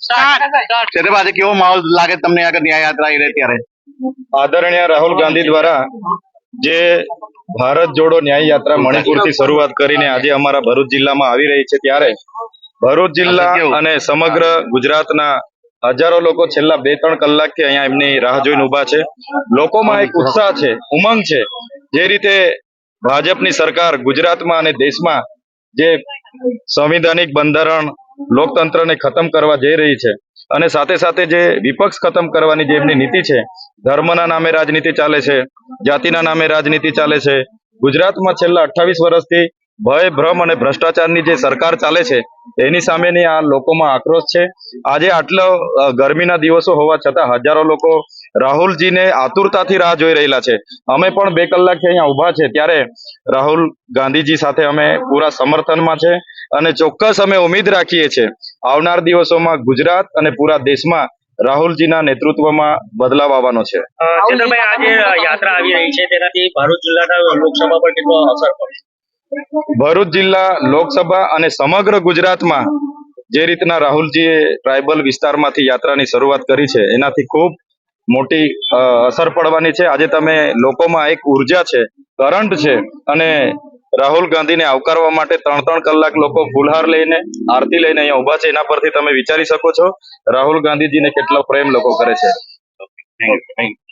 છે આજે કેવો માહોલ લાગે તમને આગળ ન્યાય યાત્રા આવી રહી ત્યારે? આદરણીય રાહુલ ગાંધી દ્વારા જે ભારત જોડો ન્યાય યાત્રા મણિપુરથી શરૂઆત કરીને આજે અમારા ભરૂચ જિલ્લામાં આવી રહી છે ત્યારે ભરૂચ જિલ્લા અને સમગ્ર ગુજરાતના હજારો લોકો છેલ્લા બે ત્રણ કલાકથી અહીંયા એમની રાહ જોઈને ઊભા છે. લોકોમાં એક ઉત્સાહ છે ઉમંગ છે. જે રીતે ભાજપની સરકાર ગુજરાતમાં અને દેશમાં જે સંવિધાનિક બંધારણ લોકતંત્રને ખતમ કરવા જઈ રહી છે. અને સાથે સાથે જે વિપક્ષ ખતમ કરવાની જે એમની નીતિ છે, ધર્મના નામે રાજનીતિ ચાલે છે, જાતિના નામે રાજનીતિ ચાલે છે, ગુજરાતમાં છેલ્લા અઠ્ઠાવીસ વર્ષથી ભય, ભ્રમ અને ભ્રષ્ટાચારની જે સરકાર ચાલે છે, એની સામેની આ લોકોમાં આક્રોશ છે. આજે આટલો ગરમીના દિવસો હોવા છતાં હજારો લોકો રાહુલજીને આતુરતાથી રાહ જોઈ રહેલા છે. અમે પણ બે કલાકથી અહીંયા ઊભા છે. ત્યારે રાહુલ ગાંધીજી સાથે અમે પૂરા સમર્થનમાં છે. અને ચોક્કસ અમે ઉમેદ રાખીએ છીએ આવનાર દિવસોમાં ગુજરાત અને પૂરા દેશમાં રાહુલજીના નેતૃત્વમાં બદલાવ આવવાનો છે. અ, આજે યાત્રા આવી રહી છે તેનાથી ભરૂચ જિલ્લાના લોકસભા પર કેટલો અસર પડશે ભરૂચ જિલ્લા લોકસભા અને સમગ્ર ગુજરાતમાં જે રીતના રાહુલજીએ ટ્રાઇબલ વિસ્તારમાંથી યાત્રાની શરૂઆત કરી છે એનાથી ખૂબ મોટી અસર પડવાની છે. આજે તમે લોકોમાં એક ઊર્જા છે કરંટ છે અને રાહુલ ગાંધીને આવકારવા માટે ત્રણ ત્રણ કલાક લોકો ફુલહાર લઈને આરતી લઈને અહીંયા ઊભા છે, એના પરથી તમે વિચારી શકો છો. રાહુલ ગાંધીજીને કેટલો પ્રેમ લોકો કરે છે. Thank you